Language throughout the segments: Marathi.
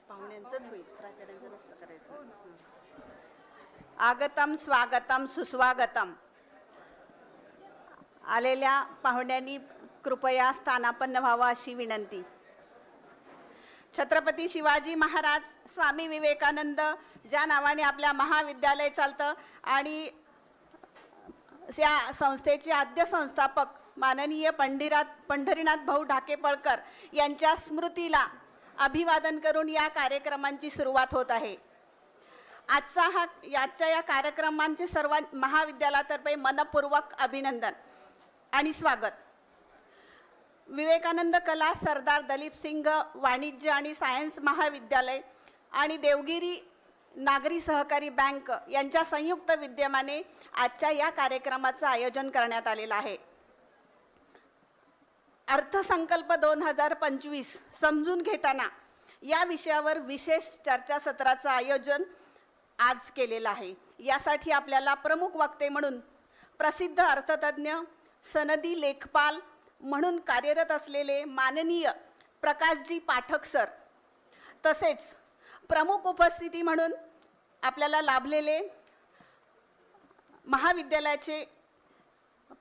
पाहुण्यांचंच होईल. प्राचार्यांचं नसतं करायचं. आगतम स्वागतम सुस्वागतम. आलेल्या पाहुण्यांनी कृपया स्थानापन्न व्हावं अशी विनंती. छत्रपती शिवाजी महाराज स्वामी विवेकानंद ज्या नावाने आपल्या महाविद्यालय चालतं आणि या संस्थेचे आद्य संस्थापक माननीय पंढिरात पंढरीनाथ भाऊ ढाकेपळकर यांच्या स्मृतीला अभिवादन करून या कार्यक्रमांची सुरुवात होत आहे. आजचा हा याच्या या कार्यक्रमांचे सर्व महाविद्यालयातर्फे मनपूर्वक अभिनंदन आणि स्वागत. विवेकानंद कला सरदार दलीप सिंग वाणिज्य आणि सायन्स महाविद्यालय आणि देवगिरी नागरी सहकारी बँक यांच्या संयुक्त विद्यमाने आजच्या या कार्यक्रमाचं आयोजन करण्यात आलेलं आहे. अर्थसंकल्प दोन हजार पंचवीस समजून घेताना या विषयावर विशेष चर्चासत्राचं आयोजन आज केलेलं आहे. यासाठी आपल्याला प्रमुख वक्ते म्हणून प्रसिद्ध अर्थतज्ञ सनदी लेखपाल म्हणून कार्यरत असलेले माननीय प्रकाशजी पाठक सर तसेच प्रमुख उपस्थिती म्हणून आपल्याला लाभलेले महाविद्यालयाचे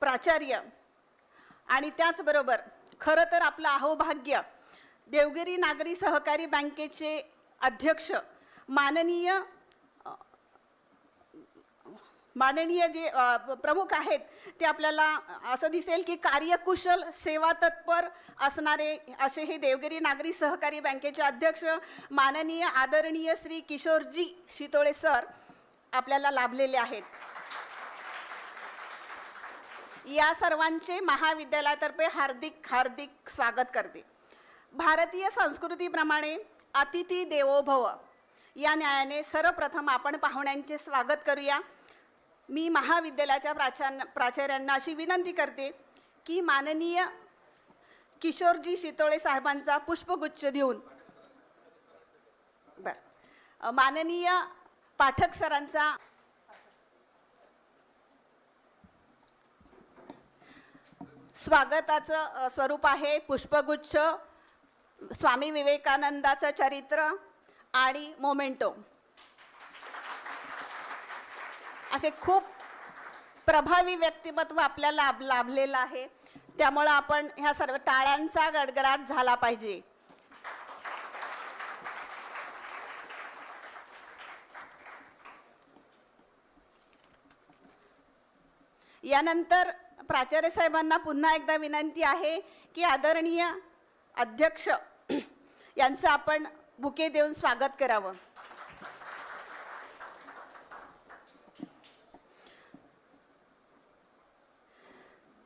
प्राचार्य आणि त्याचबरोबर खरं तर आपलं अहोभाग्य देवगिरी नागरी सहकारी बँकेचे अध्यक्ष माननीय माननीय जे प्रमुख आहेत ते आपल्याला असं दिसेल की कार्यकुशल सेवा तत्पर असणारे असे हे देवगिरी नागरी सहकारी बँकेचे अध्यक्ष माननीय आदरणीय श्री किशोरजी शितोळे सर आपल्याला लाभलेले आहेत. या सर्वांचे महाविद्यालयातर्फे हार्दिक हार्दिक स्वागत करते. भारतीय संस्कृतीप्रमाणे अतिथी देवो भव या न्यायाने सर्वप्रथम आपण पाहुण्यांचे स्वागत करूया. मी महाविद्यालयाच्या प्राचार्य प्राचार्यांना अशी विनंती करते की माननीय किशोरजी शितोळे साहेबांचा पुष्पगुच्छ देऊन. बर. माननीय पाठक सरांचा स्वागताचं स्वरूप आहे पुष्पगुच्छ स्वामी विवेकानंदाचं चरित्र आणि मोमेंटो. असे खूप प्रभावी व्यक्तिमत्व आपल्याला लाभ लाभलेलं आहे. त्यामुळं आपण ह्या सर्व टाळ्यांचा गडगडाट झाला पाहिजे. यानंतर प्राचार्य साहेबांना पुन्हा एकदा विनंती आहे की आदरणीय अध्यक्ष यांचं आपण बुके देऊन स्वागत करावं.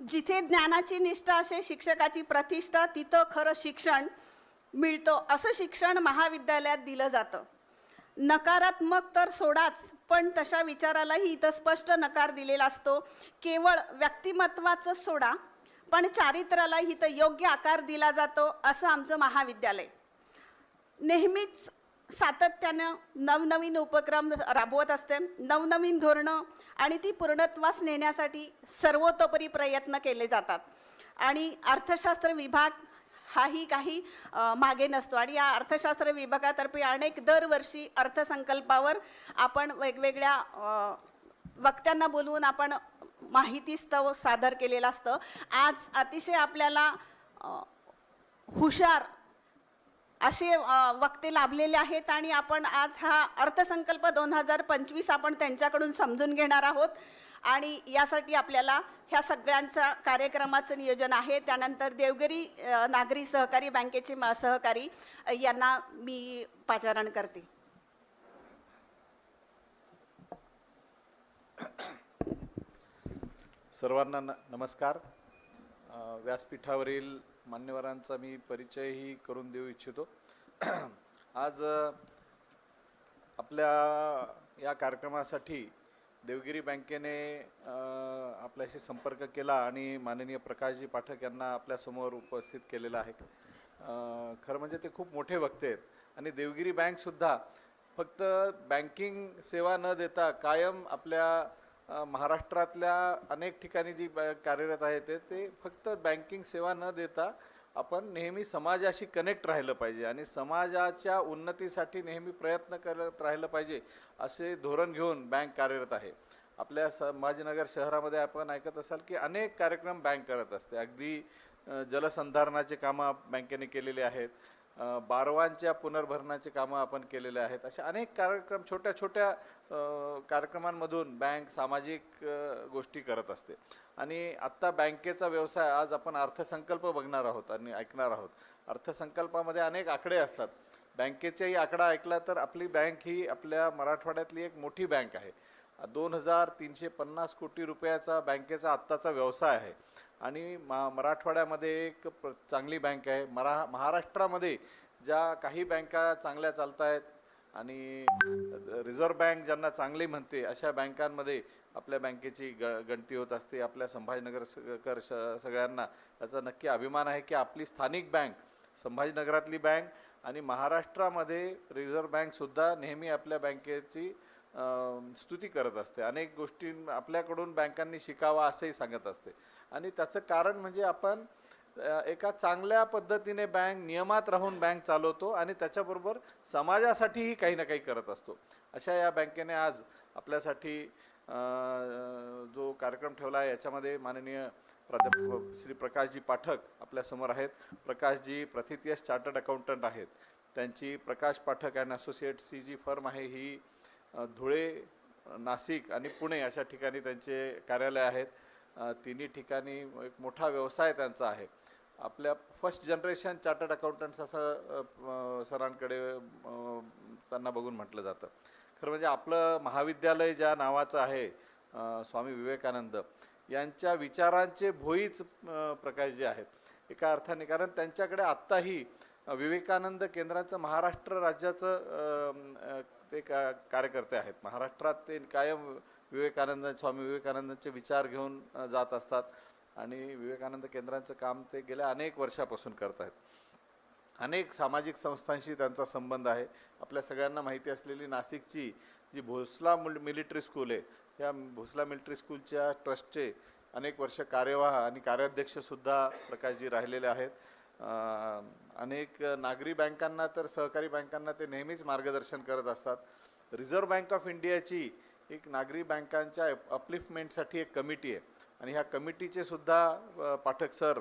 जिथे ज्ञानाची निष्ठा असे शिक्षकाची प्रतिष्ठा तिथं खरं शिक्षण मिळतं असं शिक्षण महाविद्यालयात दिलं जातं. नकारात्मक तर सोडाच पण तशा विचारालाही इथं स्पष्ट नकार दिलेला असतो. केवळ व्यक्तिमत्वाचं सोडा पण चारित्र्याला इथं योग्य आकार दिला जातो असं आमचं महाविद्यालय. नेहमीच सातत्यानं नवनवीन उपक्रम राबवत असते. नवनवीन धोरणं आणि ती पूर्णत्वास नेण्यासाठी सर्वतोपरी प्रयत्न केले जातात. आणि अर्थशास्त्र विभाग हाही काही मागे नसतो. आणि या अर्थशास्त्र विभागातर्फे अनेक दरवर्षी अर्थसंकल्पावर आपण वेगवेगळ्या वक्त्यांना बोलवून आपण माहिती स्तव सादर केलेलं असतं. आज अतिशय आपल्याला हुशार असे वक्ते लाभलेले आहेत आणि आपण आज हा अर्थसंकल्प दोन हजार पंचवीस आपण त्यांच्याकडून समजून घेणार आहोत. आणि यासाठी आपल्याला ह्या सगळ्यांचा कार्यक्रमाचं नियोजन आहे. त्यानंतर देवगिरी नागरी सहकारी बँकेचे मा- सहकारी यांना मी पाचारण करते. सर्वांना न नमस्कार. व्यासपीठावरील मान्यवरांचा मी परिचयही करून देऊ इच्छितो. आज आपल्या या कार्यक्रमासाठी देवगिरी बँकेने आपल्याशी संपर्क केला आणि माननीय प्रकाशजी पाठक यांना आपल्यासमोर उपस्थित केलेलं आहे. खरं म्हणजे ते खूप मोठे वक्ते आहेत. आणि देवगिरी बँकसुद्धा फक्त बँकिंग सेवा न देता कायम आपल्या महाराष्ट्रातल्या अनेक ठिकाणी जी कार्यरत आहे ते ते फक्त बँकिंग सेवा न देता आपण नेहमी समाजाशी कनेक्ट राहिलं पाहिजे आणि समाजाच्या उन्नतीसाठी नेहमी प्रयत्न करत राहिलं पाहिजे असे धोरण घेऊन बँक कार्यरत आहे. आपल्या संभाजीनगर शहरामध्ये आपण ऐकत असाल की अनेक कार्यक्रम बँक करत असते. अगदी जलसंधारणाचे कामं बँकेने केलेले आहेत. बारवांच्या पुनर्भरणाचे कामं आपण केलेले आहेत. असे अनेक कार्यक्रम छोट्या छोट्या कार्यक्रमांमधून बँक सामाजिक गोष्टी करत असते. आणि आत्ता बँकेचा व्यवसाय आज आपण अर्थसंकल्प बघणार आहोत आणि ऐकणार आहोत. अर्थसंकल्पामध्ये अनेक आकडे असतात. बँकेचाही आकडा ऐकला तर आपली बँक ही आपल्या मराठवाड्यातली एक मोठी बँक आहे. दोन हजार तीनशे पन्नास कोटी रुपयाचा बँकेचा आत्ताचा व्यवसाय आहे. आणि मा मराठवाड्यामध्ये एक प्र चांगली बँक आहे. मरा महाराष्ट्रामध्ये ज्या काही बँका चांगल्या चालत आहेत आणि रिझर्व्ह बँक ज्यांना चांगली म्हणते अशा बँकांमध्ये आपल्या बँकेची ग गणती होत असते. आपल्या संभाजीनगर स- कर श- सगळ्यांना याचा नक्की अभिमान आहे की आपली स्थानिक बँक संभाजीनगरातली बँक आणि महाराष्ट्रामध्ये रिझर्व्ह बँकसुद्धा नेहमी आपल्या बँकेची स्तुती करत असते. अनेक गोष्टी आपल्याकडून बँकांनी शिकावा असंही सांगत असते. आणि त्याचं कारण म्हणजे आपण एका चांगल्या पद्धतीने बँक नियमात राहून बँक चालवतो आणि त्याच्याबरोबर समाजासाठीही काही ना काही करत असतो. अशा या बँकेने आज आपल्यासाठी जो कार्यक्रम ठेवला आहे याच्यामध्ये माननीय प्राध्यापक श्री प्रकाशजी पाठक आपल्यासमोर आहेत. प्रकाशजी प्रथितयश चार्टर्ड अकाउंटंट आहेत. त्यांची Prakash Pathak and associate C G firm आहे ही धुळे नाशिक आणि पुणे अशा ठिकाणी त्यांचे कार्यालय आहेत. तिन्ही ठिकाणी एक मोठा व्यवसाय त्यांचा आहे. आपल्या फर्स्ट जनरेशन चार्टर्ड अकाउंटंट्स असं सरांकडे त्यांना बघून म्हटलं जातं. खरं म्हणजे आपलं महाविद्यालय ज्या नावाचं आहे स्वामी विवेकानंद यांच्या विचारांचे भोईच प्रकाश जे आहेत एका अर्थाने. कारण त्यांच्याकडे आत्ताही विवेकानंद केंद्राचं महाराष्ट्र राज्याचं ते का कार्यकर्ते आहेत. महाराष्ट्रात ते कायम विवेकानंद स्वामी विवेकानंदांचे विचार घेऊन जात असतात आणि विवेकानंद केंद्रांचं काम ते गेल्या अनेक वर्षापासून करत आहेत. अनेक सामाजिक संस्थांशी त्यांचा संबंध आहे. आपल्या सगळ्यांना माहिती असलेली नाशिकची जी भोसला मुल मिलिटरी स्कूल आहे त्या भोसला मिलिटरी स्कूलच्या ट्रस्टचे अनेक वर्ष कार्यवाह आणि कार्याध्यक्षसुद्धा प्रकाशजी राहिलेले आहेत. अनेक नागरी बँकांना तर सहकारी बँकांना ते नेहमीच मार्गदर्शन करत असतात. रिझर्व्ह बँक ऑफ इंडियाची एक नागरी बँकांच्या अपलिफ्टमेंटसाठी एक कमिटी आहे. आणि ह्या कमिटीचे सुद्धा पाठक सर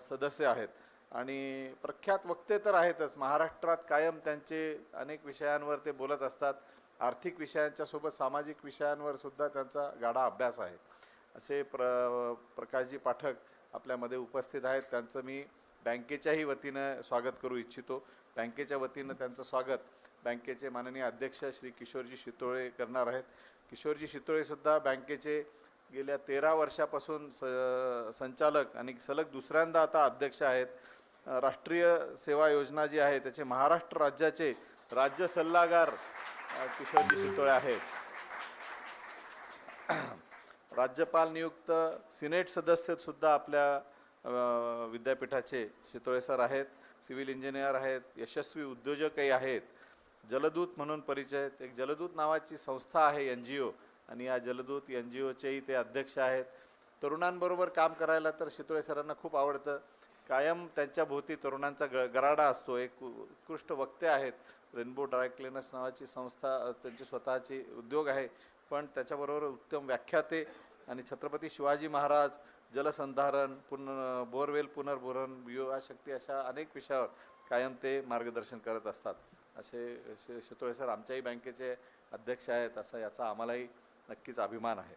सदस्य आहेत. आणि प्रख्यात वक्ते तर आहेतच. महाराष्ट्रात कायम त्यांचे अनेक विषयांवर ते बोलत असतात. आर्थिक विषयांच्या सोबत सामाजिक विषयांवर सुद्धा त्यांचा गाढा अभ्यास आहे. असे प्र प्रकाशजी पाठक आपल्यामध्ये उपस्थित आहेत. त्यांचं मी बँकेच्याही वतीनं स्वागत करू इच्छितो. बँकेच्या वतीनं त्यांचं स्वागत. बँकेचे माननीय अध्यक्ष श्री किशोरजी शितोळे करणार आहेत. किशोरजी शितोळे सुद्धा बँकेचे गेल्या तेरा वर्षापासून स संचालक आणि सलग दुसऱ्यांदा आता अध्यक्ष आहेत. राष्ट्रीय सेवा योजना जी आहे त्याचे महाराष्ट्र राज्याचे राज्य सल्लागार किशोरजी शितोळे आहेत. राज्यपाल नियुक्त सिनेट सदस्य सुद्धा आपल्या विद्यापीठाचे शितोळे सर आहेत सिव्हिल इंजिनियर आहेत यशस्वी उद्योजकही आहेत. जलदूत म्हणून परिचय एक जलदूत नावाची संस्था आहे एन जी ओ आणि या जलदूत एन जी ओचेही ते अध्यक्ष आहेत. तरुणांबरोबर काम करायला तर शितोळे सरांना खूप आवडतं. कायम त्यांच्या भोवती तरुणांचा ग गराडा असतो. एक उत्कृष्ट वक्ते आहेत. रेनबो ड्राय क्लिनर्स नावाची संस्था त्यांची स्वतःची उद्योग आहे. पण त्याच्याबरोबर उत्तम व्याख्याते आणि छत्रपती शिवाजी महाराज जलसंधारण पुन बोरवेल पुनर्भरण युवाशक्ती अशा अनेक विषयावर कायम ते मार्गदर्शन करत असतात. असे शे- शितोळे सर आमच्याही बँकेचे अध्यक्ष आहेत असा याचा आम्हालाही नक्कीच अभिमान आहे.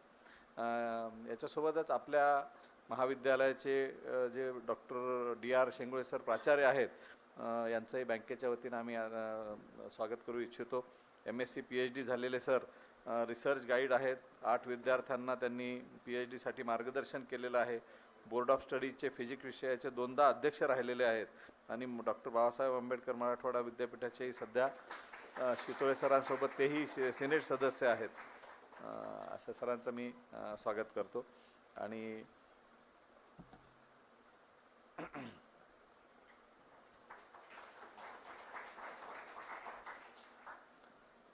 याच्यासोबतच आपल्या महाविद्यालयाचे जे doctor D R Shengule sir प्राचार्य आहेत यांचंही बँकेच्या वतीनं आम्ही स्वागत करू इच्छितो. M S C P H D झालेले सर रिसर्च गाईड आहेत. आठ विद्यार्थ्यांना त्यांनी पी एच डीसाठी मार्गदर्शन केलेलं आहे. बोर्ड ऑफ स्टडीजचे फिजिक्स विषयाचे दोनदा अध्यक्ष राहिलेले आहेत. आणि डॉक्टर बाबासाहेब आंबेडकर मराठवाडा विद्यापीठाचेही सध्या शितोळे सरांसोबत तेही सिनेट सदस्य आहेत. अशा सरांचं मी स्वागत करतो. आणि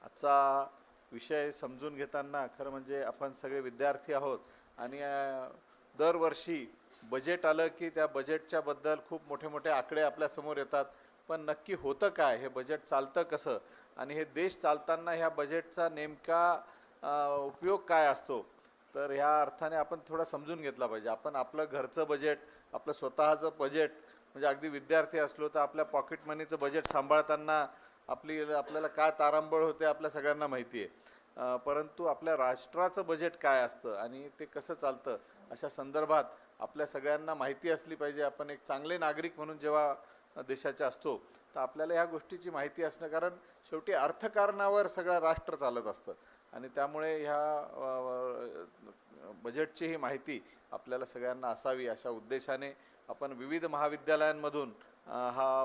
आजचा विषय समजून घेताना खरं म्हणजे आपण सगळे विद्यार्थी आहोत आणि दरवर्षी बजेट आलं की त्या बजेटच्याबद्दल खूप मोठे मोठे आकडे आपल्यासमोर येतात. पण नक्की होतं काय? हे बजेट चालतं कसं? आणि हे देश चालताना ह्या बजेटचा नेमका उपयोग काय असतो? तर ह्या अर्थाने आपण थोडा समजून घेतला पाहिजे. आपण आपलं घरचं बजेट आपलं स्वतःचं बजेट म्हणजे अगदी विद्यार्थी असलो तर आपल्या पॉकेट मनीचं बजेट सांभाळताना आपली आपल्याला काय तारांबळ होते आपल्या सगळ्यांना माहिती आहे. परंतु आपल्या राष्ट्राचं बजेट काय असतं आणि ते कसं चालतं अशा संदर्भात आपल्या सगळ्यांना माहिती असली पाहिजे. आपण एक चांगले नागरिक म्हणून जेव्हा देशाच्या असतो तर आपल्याला ह्या गोष्टीची माहिती असणं कारण शेवटी अर्थकारणावर सगळं राष्ट्र चालत असतं. आणि त्यामुळे ह्या बजेटची ही माहिती आपल्याला सगळ्यांना असावी अशा उद्देशाने आपण विविध महाविद्यालयांमधून हा